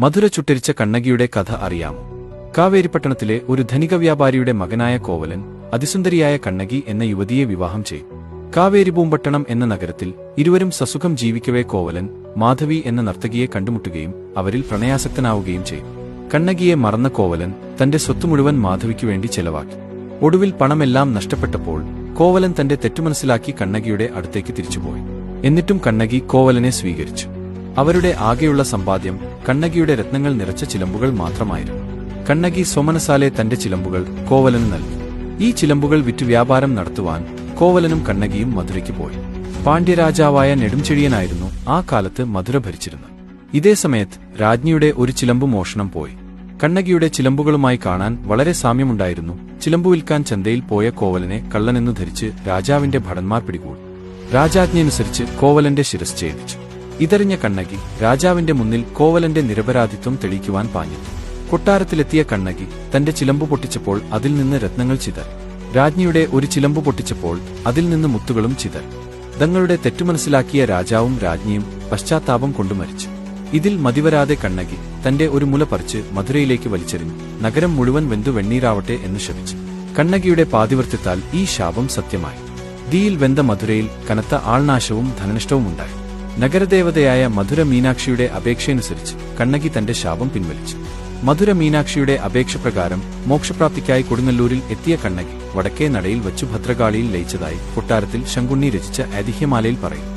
മധുര ചുട്ടരിച്ച കണ്ണകിയുടെ കഥ അറിയാമോ കാവേരിപ്പട്ടണത്തിലെ ഒരു ധനിക വ്യാപാരിയുടെ മകനായ കോവലൻ അതിസുന്ദരിയായ കണ്ണകി എന്ന യുവതിയെ വിവാഹം ചെയ്യും കാവേരി പൂമ്പട്ടണം എന്ന നഗരത്തിൽ ഇരുവരും സസുഖം ജീവിക്കവേ കോവലൻ മാധവി എന്ന നർത്തകിയെ കണ്ടുമുട്ടുകയും അവരിൽ പ്രണയാസക്തനാവുകയും ചെയ്യും കണ്ണകിയെ മറന്ന കോവലൻ തന്റെ സ്വത്ത് മുഴുവൻ മാധവിക്കു വേണ്ടി ചെലവാക്കി. ഒടുവിൽ പണമെല്ലാം നഷ്ടപ്പെട്ടപ്പോൾ കോവലൻ തന്റെ തെറ്റുമനസ്സിലാക്കി കണ്ണകിയുടെ അടുത്തേക്ക് തിരിച്ചുപോയി. എന്നിട്ടും കണ്ണകി കോവലനെ സ്വീകരിച്ചു. അവരുടെ ആകെയുള്ള സമ്പാദ്യം കണ്ണകിയുടെ രത്നങ്ങൾ നിറച്ച ചിലമ്പുകൾ മാത്രമായിരുന്നു. കണ്ണകി സോമനസാലെ തന്റെ ചിലമ്പുകൾ കോവലന് നൽകി. ഈ ചിലമ്പുകൾ വിറ്റ് വ്യാപാരം നടത്തുവാൻ കോവലനും കണ്ണകിയും മധുരയ്ക്ക് പോയി. പാണ്ഡ്യരാജാവായ നെടുംചെഴിയനായിരുന്നു ആ കാലത്ത് മധുര ഭരിച്ചിരുന്നത്. ഇതേ സമയത്ത് രാജ്ഞിയുടെ ഒരു ചിലമ്പ് മോഷണം പോയി. കണ്ണകിയുടെ ചിലമ്പുകളുമായി കാണാൻ വളരെ സാമ്യമുണ്ടായിരുന്നു. ചിലമ്പു വിൽക്കാൻ ചന്തയിൽ പോയ കോവലനെ കള്ളനെന്നു ധരിച്ച് രാജാവിന്റെ ഭടന്മാർ പിടികൂടി. രാജാജ്ഞയനുസരിച്ച് കോവലന്റെ ശിരസ് ഛേദിച്ചു. ഇതറിഞ്ഞ കണ്ണകി രാജാവിന്റെ മുന്നിൽ കോവലന്റെ നിരപരാധിത്വം തെളിയിക്കുവാൻ പാഞ്ഞു. കൊട്ടാരത്തിലെത്തിയ കണ്ണകി തന്റെ ചിലമ്പു പൊട്ടിച്ചപ്പോൾ അതിൽ നിന്ന് രത്നങ്ങൾ ചിതർ രാജ്ഞിയുടെ ഒരു ചിലമ്പു പൊട്ടിച്ചപ്പോൾ അതിൽ നിന്ന് മുത്തുകളും ചിതർ തങ്ങളുടെ തെറ്റുമനസ്സിലാക്കിയ രാജാവും രാജ്ഞിയും പശ്ചാത്താപം കൊണ്ടു മരിച്ചു. ഇതിൽ മതിവരാതെ കണ്ണകി തന്റെ ഒരു മുല പറിച്ച് മധുരയിലേക്ക് വലിച്ചെറിഞ്ഞു. നഗരം മുഴുവൻ വെന്തു വെണ്ണീരാവട്ടെ എന്ന് ശപിച്ചു. കണ്ണകിയുടെ പാതിവൃത്യത്താൽ ഈ ശാപം സത്യമായി. തീയിൽ വെന്ത മധുരയിൽ കനത്ത ആൾനാശവും ധനനഷ്ടവും ഉണ്ടായി. നഗരദേവതയായ മധുര മീനാക്ഷിയുടെ അപേക്ഷയനുസരിച്ച് കണ്ണകി തന്റെ ശാപം പിൻവലിച്ചു. മധുര മീനാക്ഷിയുടെ അപേക്ഷ പ്രകാരം മോക്ഷപ്രാപ്തിക്കായി കൊടുങ്ങല്ലൂരിൽ എത്തിയ കണ്ണകി വടക്കേ നടയിൽ വച്ചു ഭദ്രകാളിയിൽ ലയിച്ചതായി കൊട്ടാരത്തിൽ ശങ്കുണ്ണി രചിച്ച ഐതിഹ്യമാലയിൽ പറയും